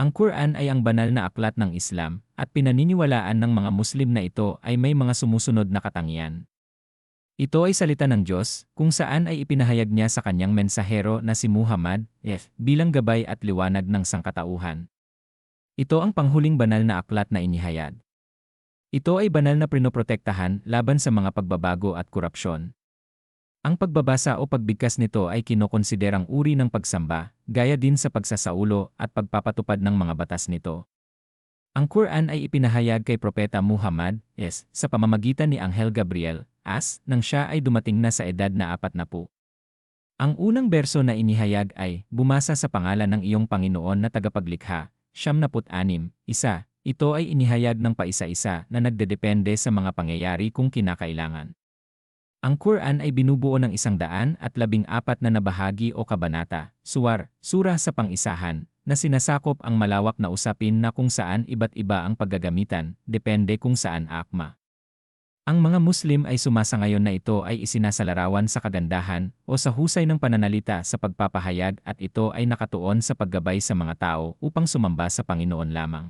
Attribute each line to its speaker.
Speaker 1: Ang Quran ay ang banal na aklat ng Islam at pinaniniwalaan ng mga Muslim na ito ay may mga sumusunod na katangian. Ito ay salita ng Diyos kung saan ay ipinahayag niya sa kanyang mensahero na si Muhammad F. bilang gabay at liwanag ng sangkatauhan. Ito ang panghuling banal na aklat na inihayag. Ito ay banal na prinoprotektahan laban sa mga pagbabago at korupsyon. Ang pagbabasa o pagbigkas nito ay kinokonsiderang uri ng pagsamba, gaya din sa pagsasaulo at pagpapatupad ng mga batas nito. Ang Quran ay ipinahayag kay Propeta Muhammad, S, sa pamamagitan ni Anghel Gabriel, as, nang siya ay dumating na sa edad na apat na po. Ang unang berso na inihayag ay, bumasa sa pangalan ng iyong Panginoon na tagapaglikha, siyam naput anim, isa, ito ay inihayag ng paisa-isa na nagdedepende sa mga pangyayari kung kinakailangan. Ang Quran ay binubuo ng isang daan at labing apat na nabahagi o kabanata, suwar, sura sa pangisahan, na sinasakop ang malawak na usapin na kung saan iba't iba ang paggagamitan, depende kung saan akma. Ang mga Muslim ay sumasangayon na ito ay isinasalarawan sa kagandahan o sa husay ng pananalita sa pagpapahayag at ito ay nakatuon sa paggabay sa mga tao upang sumamba sa Panginoon lamang.